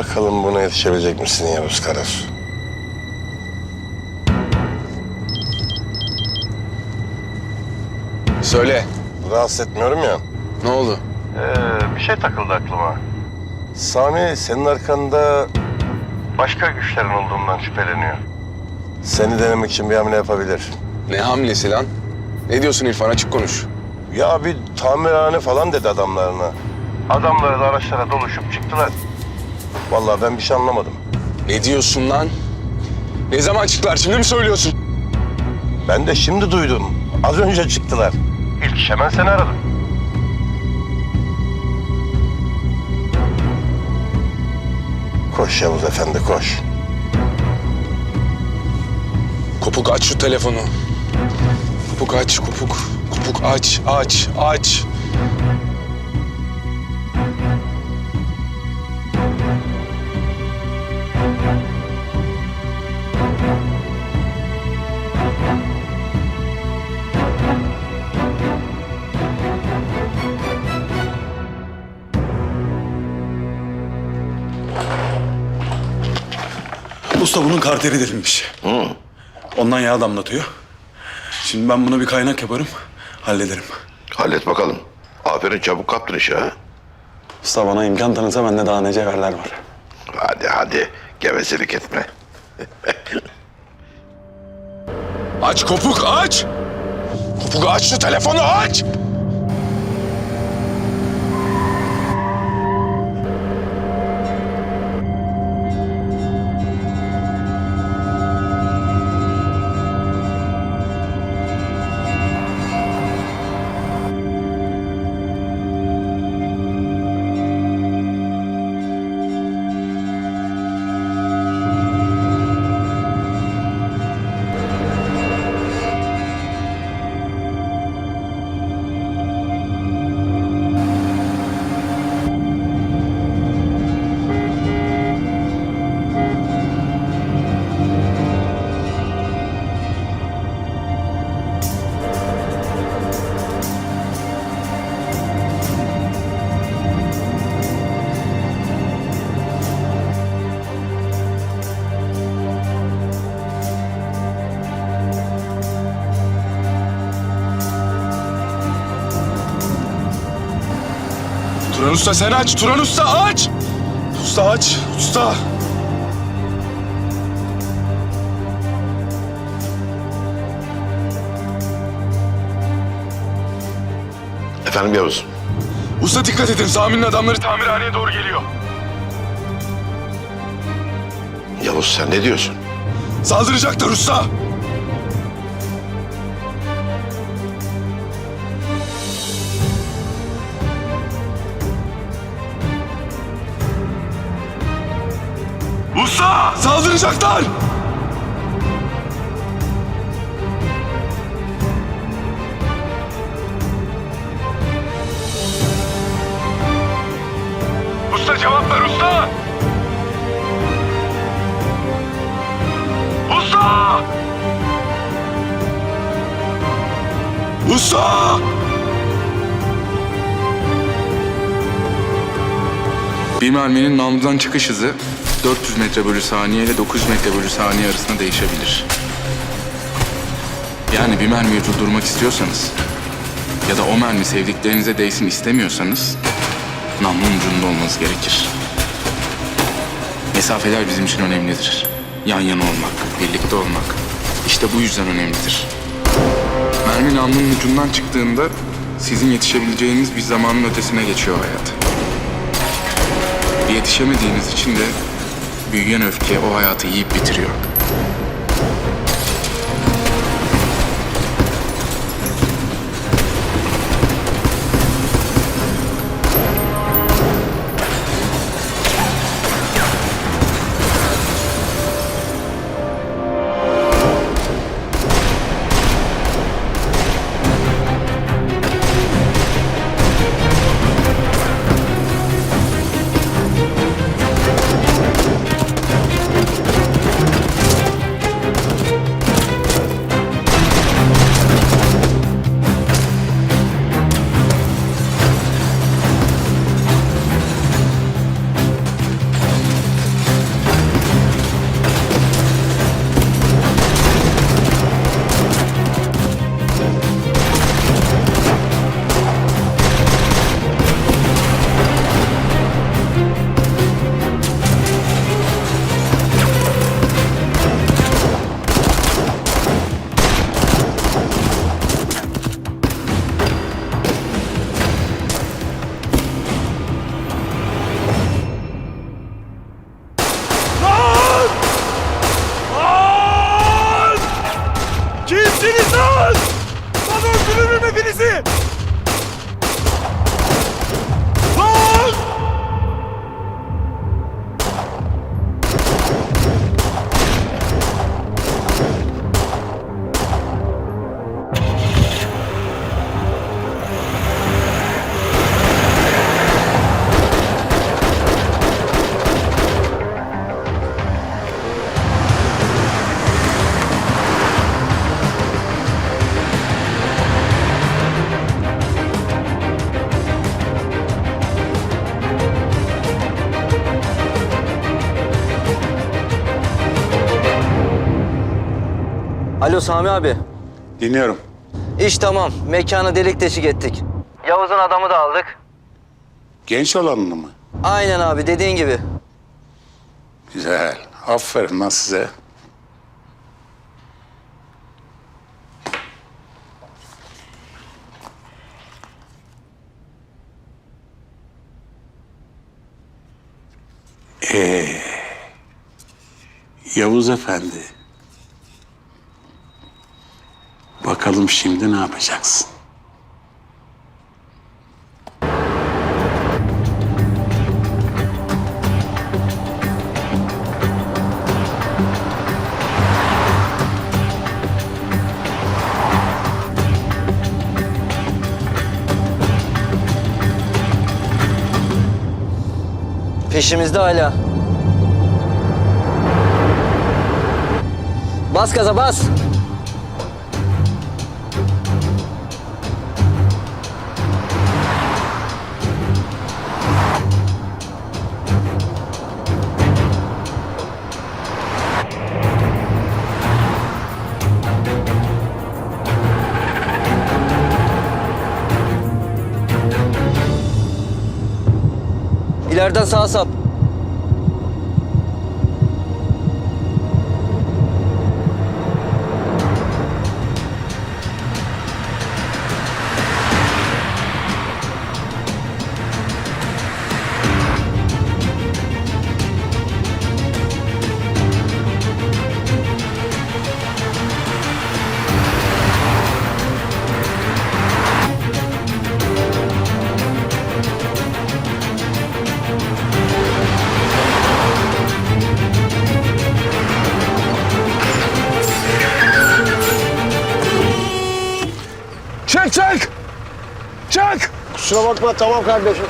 Bakalım buna yetişebilecek misin Yavuz Karar? Söyle. Rahatsız etmiyorum ya. Ne oldu? Ee, bir şey takıldı aklıma. Sami senin arkanda başka güçlerin olduğundan şüpheleniyor. Seni denemek için bir hamle yapabilir. Ne hamlesi lan? Ne diyorsun İrfan? Açık konuş. Ya bir tamirhane falan dedi adamlarına. Adamları da araçlara doluşup çıktılar. Vallahi ben bir şey anlamadım. Ne diyorsun lan? Ne zaman çıktılar? Şimdi mi söylüyorsun? Ben de şimdi duydum. Az önce çıktılar. İlk iş hemen seni aradım. Koş Yavuz Efendi koş. Kopuk aç şu telefonu. Kopuk aç, kopuk. Kopuk aç, aç, aç. Usta bunun karteri delinmiş. Ondan yağ damlatıyor. Şimdi ben buna bir kaynak yaparım, hallederim. Hallet bakalım. Aferin çabuk kaptın işi ha. Usta bana imkan tanısa bende daha ne cevherler var. Hadi hadi gevezelik etme. Aç kopuk aç. Kopuk aç şu telefonu aç. Turan Usta sen aç. Turan Usta aç. Usta aç. Usta. Efendim Yavuz. Usta dikkat edin. Sami'nin adamları tamirhaneye doğru geliyor. Yavuz sen ne diyorsun? Saldıracaklar usta. Usta! Saldıracaklar! Usta cevap ver usta! Usta! Usta! Bir merminin namludan çıkış hızı 400 metre bölü saniye ile 900 metre bölü saniye arasında değişebilir. Yani bir mermiyi durdurmak istiyorsanız ya da o mermi sevdiklerinize değsin istemiyorsanız namlunun ucunda olmanız gerekir. Mesafeler bizim için önemlidir. Yan yana olmak, birlikte olmak işte bu yüzden önemlidir. Mermi namlunun ucundan çıktığında sizin yetişebileceğiniz bir zamanın ötesine geçiyor hayat. Yetişemediğiniz için de büyüyen öfke o hayatı yiyip bitiriyor. Sami abi. Dinliyorum. İş tamam. Mekanı delik deşik ettik. Yavuz'un adamı da aldık. Genç olanını mı? Aynen abi dediğin gibi. Güzel. Aferin lan size. Ee, Yavuz Efendi. Bakalım şimdi ne yapacaksın? Peşimizde hala. Bas gaza bas. İleriden sağa sap. Çek çek! Çek! Kusura bakma tamam kardeşim.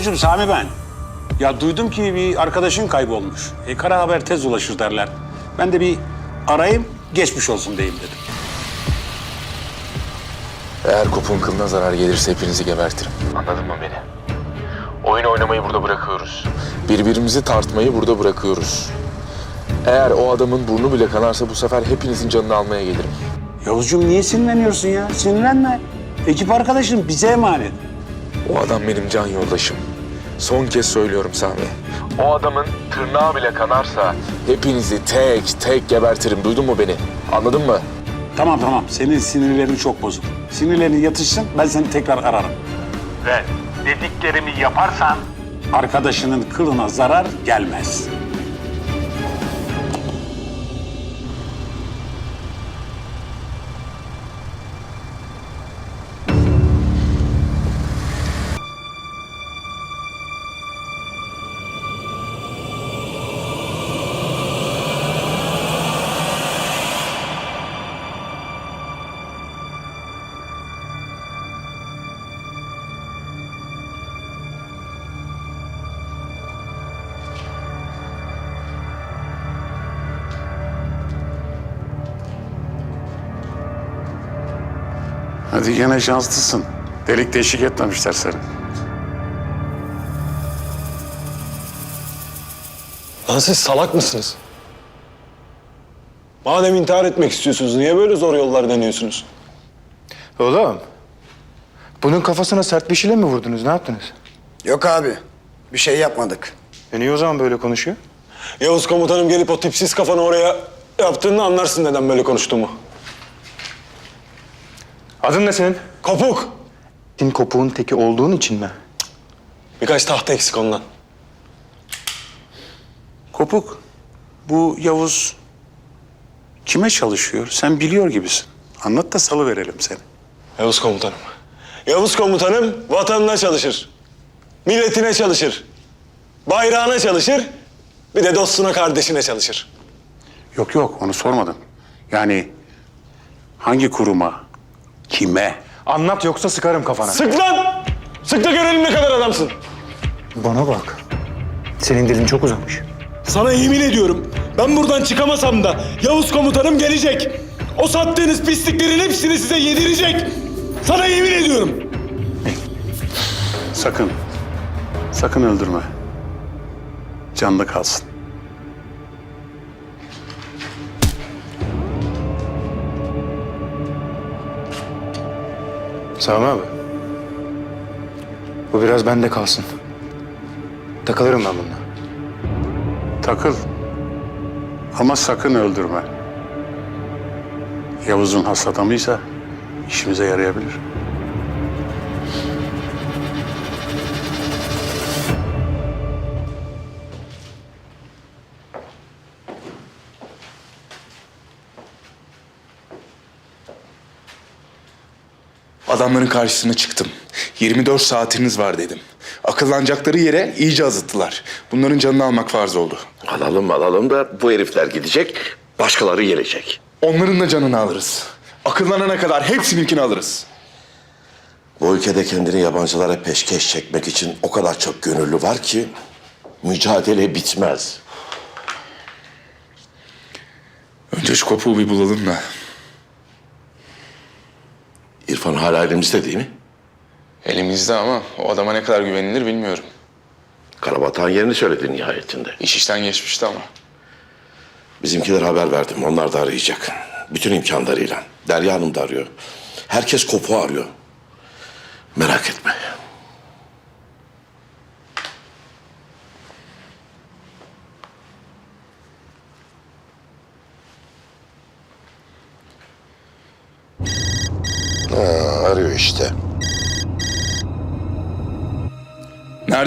Ha Yavuzcuğum Sami ben. Ya duydum ki bir arkadaşın kaybolmuş. E, kara haber tez ulaşır derler. Ben de bir arayayım, geçmiş olsun diyeyim dedim. Eğer kopun kılına zarar gelirse hepinizi gebertirim. Anladın mı beni? Oyun oynamayı burada bırakıyoruz. Birbirimizi tartmayı burada bırakıyoruz. Eğer o adamın burnu bile kanarsa bu sefer hepinizin canını almaya gelirim. Yavuzcuğum niye sinirleniyorsun ya? Sinirlenme. Ekip arkadaşım bize emanet. O adam benim can yoldaşım. Son kez söylüyorum Sami. O adamın tırnağı bile kanarsa hepinizi tek tek gebertirim. Duydun mu beni? Anladın mı? Tamam tamam, senin sinirlerin çok bozuk. Sinirlerin yatışsın, ben seni tekrar ararım. Ve dediklerimi yaparsan... Arkadaşının kılına zarar gelmez. Hadi gene şanslısın. Delik deşik etmemişler seni. Lan siz salak mısınız? Madem intihar etmek istiyorsunuz, niye böyle zor yollar deniyorsunuz? Oğlum Bunun kafasına sert bir şeyle mi vurdunuz? Ne yaptınız? Yok abi. Bir şey yapmadık. E niye o zaman böyle konuşuyor? Yavuz komutanım gelip o tipsiz kafanı oraya yaptığında anlarsın neden böyle konuştuğumu. Adın ne senin? Kopuk. Din kopuğun teki olduğun için mi? Birkaç tahta eksik ondan. Kopuk, bu Yavuz kime çalışıyor? Sen biliyor gibisin. Anlat da salı verelim seni. Yavuz komutanım. Yavuz komutanım vatanına çalışır. Milletine çalışır. Bayrağına çalışır. Bir de dostuna kardeşine çalışır. Yok yok onu sormadım. Yani hangi kuruma, kime? Anlat yoksa sıkarım kafana. Sık lan! Sık da görelim ne kadar adamsın. Bana bak. Senin dilin çok uzamış. Sana yemin ediyorum ben buradan çıkamasam da Yavuz komutanım gelecek. O sattığınız pisliklerin hepsini size yedirecek. Sana yemin ediyorum. Sakın, sakın öldürme. Canlı kalsın. Sami abi. Bu biraz bende kalsın. Takılırım ben bununla. Takıl. Ama sakın öldürme. Yavuz'un has adamıysa işimize yarayabilir. Adamların karşısına çıktım. 24 saatiniz var dedim. Akıllanacakları yere iyice azıttılar. Bunların canını almak farz oldu. Alalım alalım da bu herifler gidecek, başkaları gelecek. Onların da canını alırız. Akıllanana kadar hepsininkini alırız. Bu ülkede kendini yabancılara peşkeş çekmek için o kadar çok gönüllü var ki mücadele bitmez. Önce şu kopuğu bir bulalım da. İrfan hala elimizde değil mi? Elimizde ama o adama ne kadar güvenilir bilmiyorum. Karabatağın yerini söyledi nihayetinde. İş işten geçmişti ama. Bizimkiler haber verdim. Onlar da arayacak. Bütün imkanlarıyla. Derya Hanım da arıyor. Herkes kopu arıyor. Merak etme.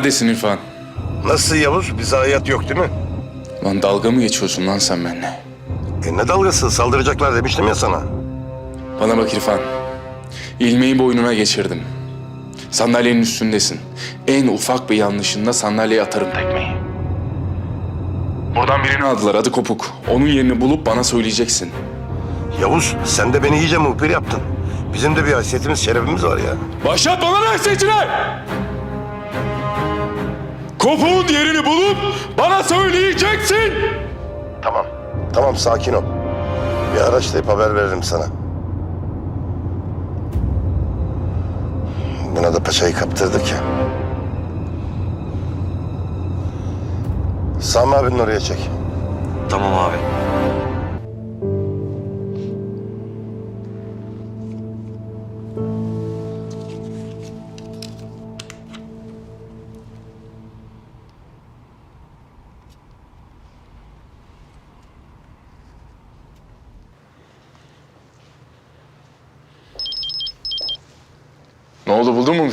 Neredesin İrfan? Nasıl Yavuz? Bize hayat yok değil mi? Lan dalga mı geçiyorsun lan sen benimle? E ne dalgası? Saldıracaklar demiştim ya sana. Bana bak İrfan. İlmeği boynuna geçirdim. Sandalyenin üstündesin. En ufak bir yanlışında sandalyeye atarım tekmeyi. Buradan birini aldılar adı Kopuk. Onun yerini bulup bana söyleyeceksin. Yavuz sen de beni iyice muhbir yaptın. Bizim de bir haysiyetimiz, şerefimiz var ya. Başlat bana haysiyetine! Kopuk'un yerini bulup bana söyleyeceksin! Tamam. Tamam sakin ol. Bir araçlayıp haber veririm sana. Buna da paçayı kaptırdık ya. Sami abinin oraya çek. Tamam abi.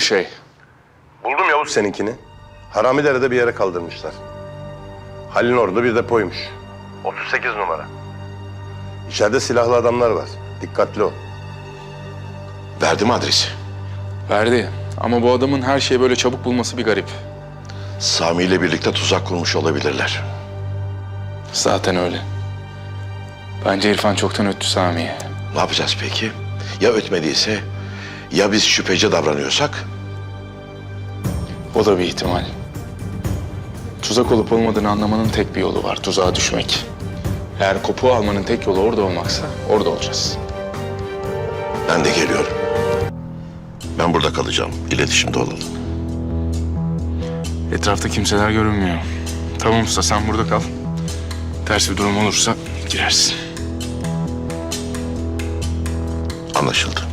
Bir şey? Buldum Yavuz seninkini. Haramidere'de bir yere kaldırmışlar. Halil'in orada bir depoymuş. 38 numara. İçeride silahlı adamlar var. Dikkatli ol. Verdim adresi. Verdi. Ama bu adamın her şeyi böyle çabuk bulması bir garip. Sami ile birlikte tuzak kurmuş olabilirler. Zaten öyle. Bence İrfan çoktan öttü Sami'ye. Ne yapacağız peki? Ya ötmediyse, ya biz şüpheci davranıyorsak? O da bir ihtimal. Tuzak olup olmadığını anlamanın tek bir yolu var. Tuzağa düşmek. Eğer kopuğu almanın tek yolu orada olmaksa orada olacağız. Ben de geliyorum. Ben burada kalacağım. İletişimde olalım. Etrafta kimseler görünmüyor. Tamam usta sen burada kal. Ters bir durum olursa girersin. Anlaşıldı.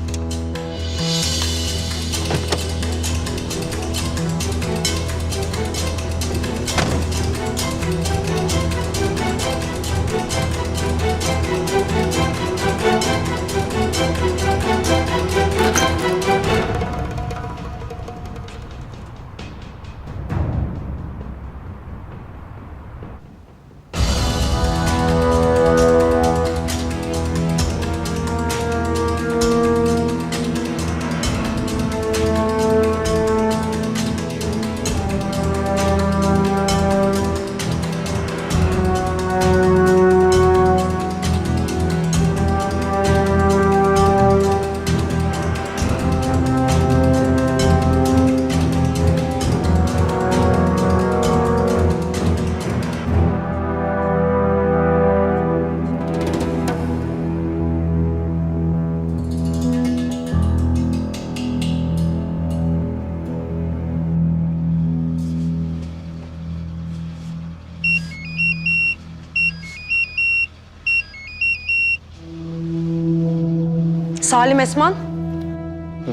Salim Esman.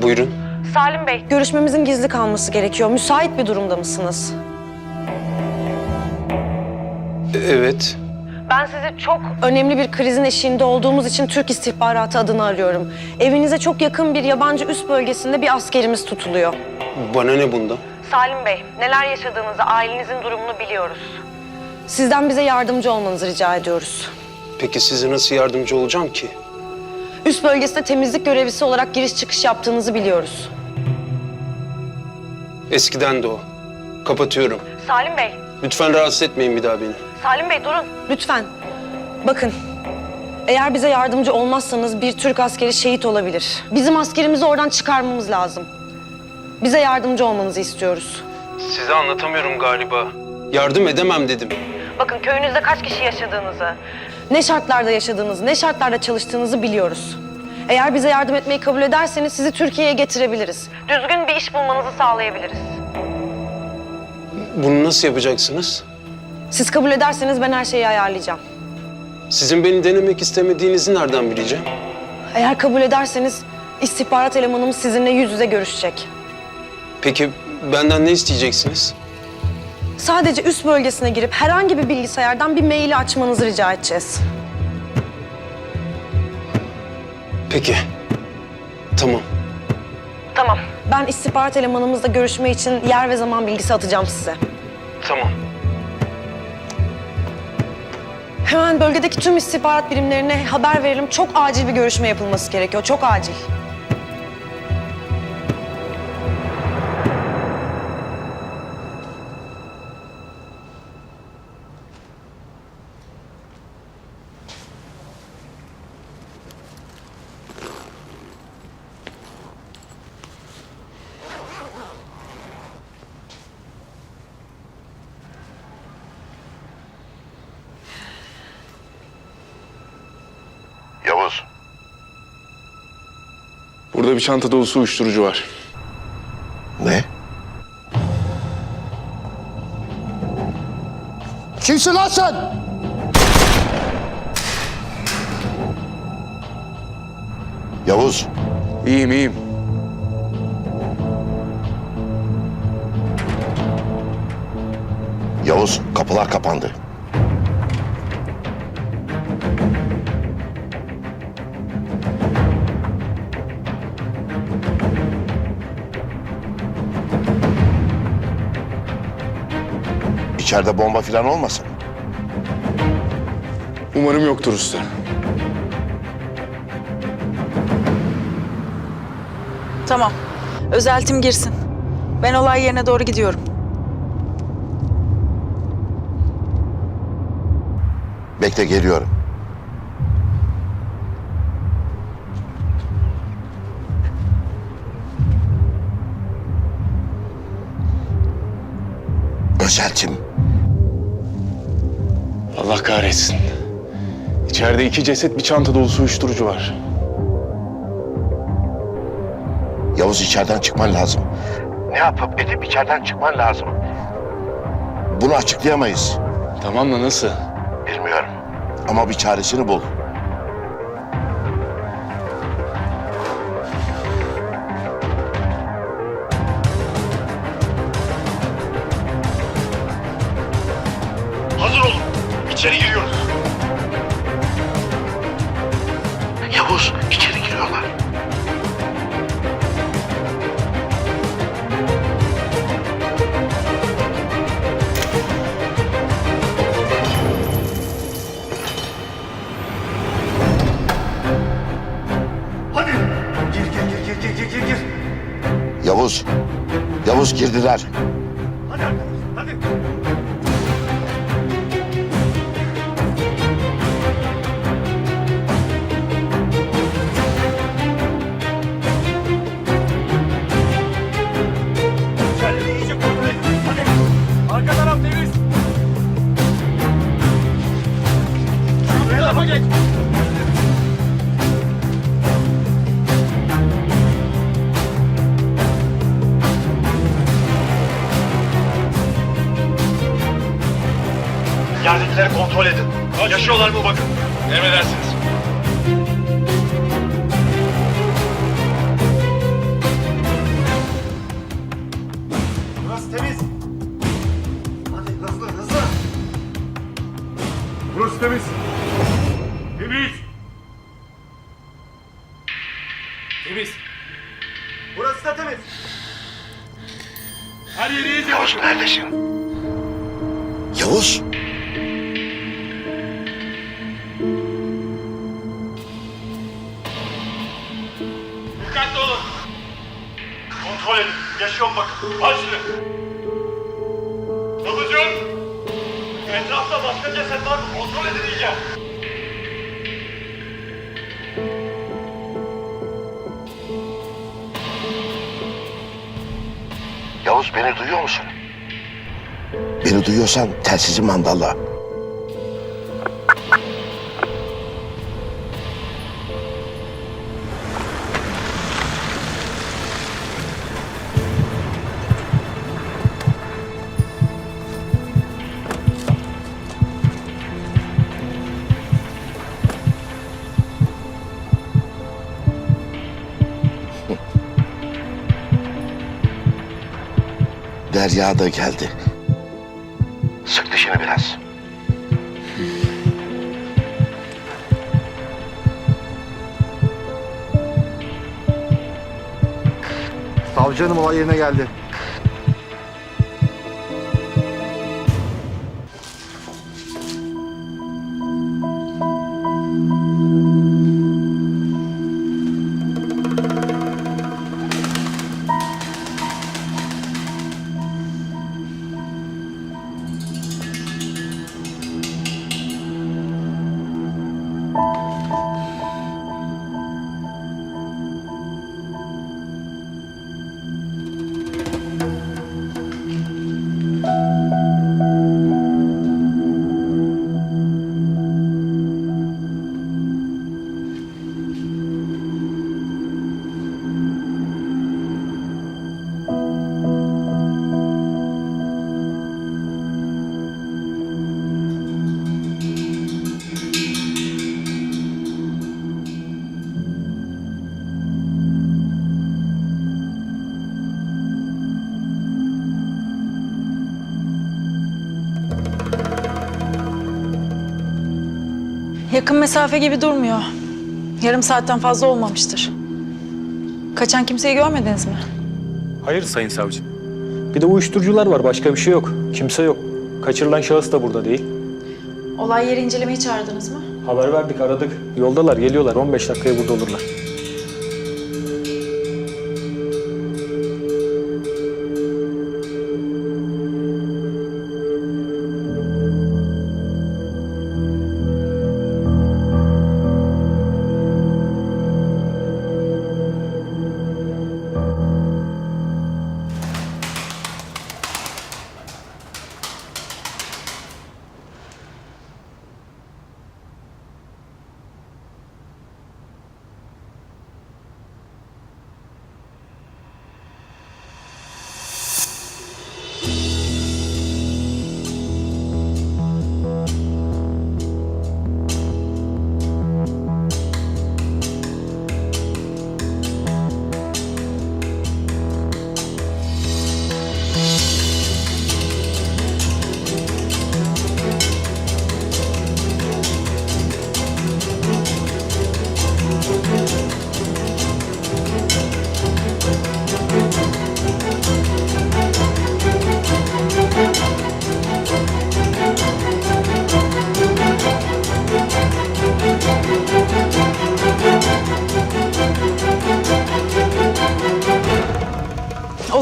Buyurun. Salim Bey, görüşmemizin gizli kalması gerekiyor. Müsait bir durumda mısınız? Evet. Ben sizi çok önemli bir krizin eşiğinde olduğumuz için Türk İstihbaratı adını arıyorum. Evinize çok yakın bir yabancı üst bölgesinde bir askerimiz tutuluyor. Bana ne bunda? Salim Bey, neler yaşadığınızı, ailenizin durumunu biliyoruz. Sizden bize yardımcı olmanızı rica ediyoruz. Peki size nasıl yardımcı olacağım ki? Üst bölgesinde temizlik görevlisi olarak giriş çıkış yaptığınızı biliyoruz. Eskiden de o. Kapatıyorum. Salim Bey, Lütfen rahatsız etmeyin bir daha beni. Salim Bey durun lütfen. Bakın, eğer bize yardımcı olmazsanız bir Türk askeri şehit olabilir. Bizim askerimizi oradan çıkarmamız lazım. Bize yardımcı olmanızı istiyoruz. Size anlatamıyorum galiba. Yardım edemem dedim. Bakın köyünüzde kaç kişi yaşadığınızı, ne şartlarda yaşadığınızı, ne şartlarda çalıştığınızı biliyoruz. Eğer bize yardım etmeyi kabul ederseniz sizi Türkiye'ye getirebiliriz. Düzgün bir iş bulmanızı sağlayabiliriz. Bunu nasıl yapacaksınız? Siz kabul ederseniz ben her şeyi ayarlayacağım. Sizin beni denemek istemediğinizi nereden bileceğim? Eğer kabul ederseniz istihbarat elemanımız sizinle yüz yüze görüşecek. Peki benden ne isteyeceksiniz? Sadece üst bölgesine girip herhangi bir bilgisayardan bir maili açmanızı rica edeceğiz. Peki. Tamam. Tamam. Ben istihbarat elemanımızla görüşme için yer ve zaman bilgisi atacağım size. Tamam. Hemen bölgedeki tüm istihbarat birimlerine haber verelim. Çok acil bir görüşme yapılması gerekiyor. Çok acil. Burada bir çanta dolusu uyuşturucu var. Ne? Kimsin lan sen? Yavuz. İyiyim iyiyim. Yavuz kapılar kapandı. İçeride bomba falan olmasın? Umarım yoktur usta. Tamam. Özeltim girsin. Ben olay yerine doğru gidiyorum. Bekle geliyorum. Kahretsin. İçeride iki ceset bir çanta dolusu uyuşturucu var. Yavuz içeriden çıkman lazım. Ne yapıp edip içeriden çıkman lazım. Bunu açıklayamayız. Tamam da nasıl? Bilmiyorum. Ama bir çaresini bul. Girdiler. Kontrol edin. Yaşıyorlar mı bakın. Emredersiniz. Dikkatli olun. Kontrol edin. Yaşıyor bakın. Aç şunu. Nabız yok. Etrafta başka ceset var mı? Kontrol edin iyice. Yavuz beni duyuyor musun? Beni duyuyorsan telsizi mandalla. Derya da geldi. Sık dişini biraz. Savcı hanım olay yerine geldi. Yakın mesafe gibi durmuyor. Yarım saatten fazla olmamıştır. Kaçan kimseyi görmediniz mi? Hayır sayın savcı. Bir de uyuşturucular var başka bir şey yok. Kimse yok. Kaçırılan şahıs da burada değil. Olay yeri incelemeyi çağırdınız mı? Haber verdik aradık. Yoldalar geliyorlar 15 dakikaya burada olurlar.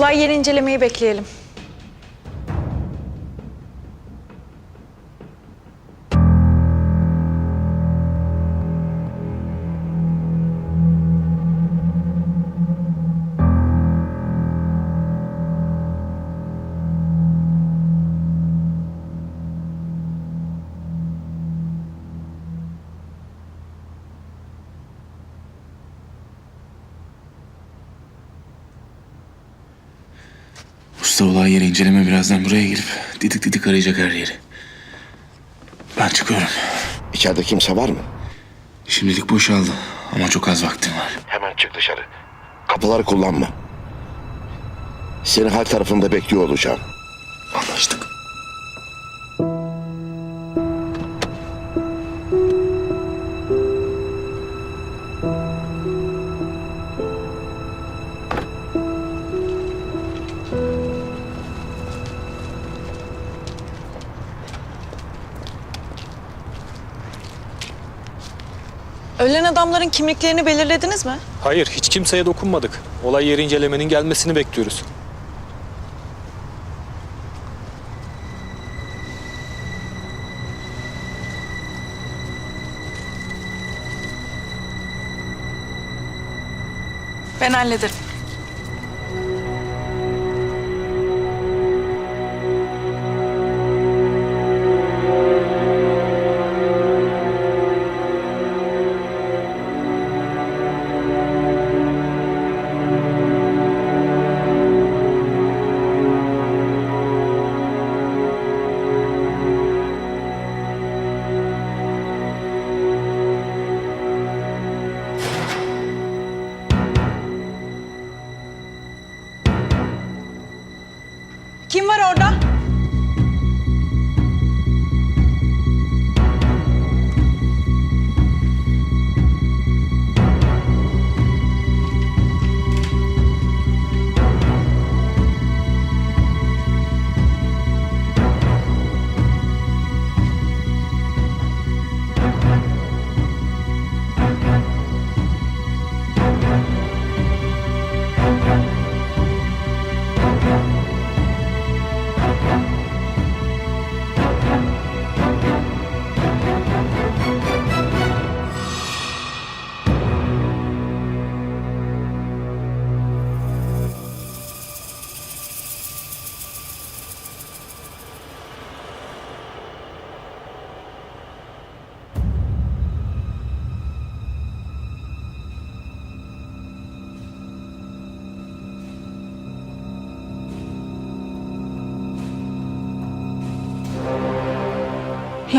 Olay yeri incelemeyi bekleyelim. Olay yeri inceleme birazdan buraya gelip didik didik arayacak her yeri. Ben çıkıyorum. İçeride kimse var mı? Şimdilik boşaldı ama çok az vaktim var. Hemen çık dışarı. Kapıları kullanma. Seni hal tarafında bekliyor olacağım. Anlaştık. Ölen adamların kimliklerini belirlediniz mi? Hayır, hiç kimseye dokunmadık. Olay yeri incelemenin gelmesini bekliyoruz. Ben hallederim.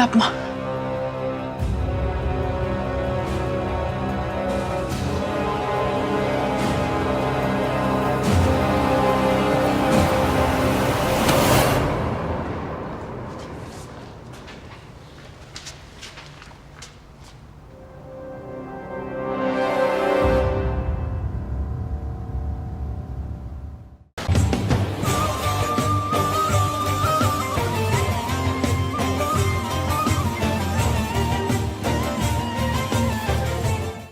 Yapma.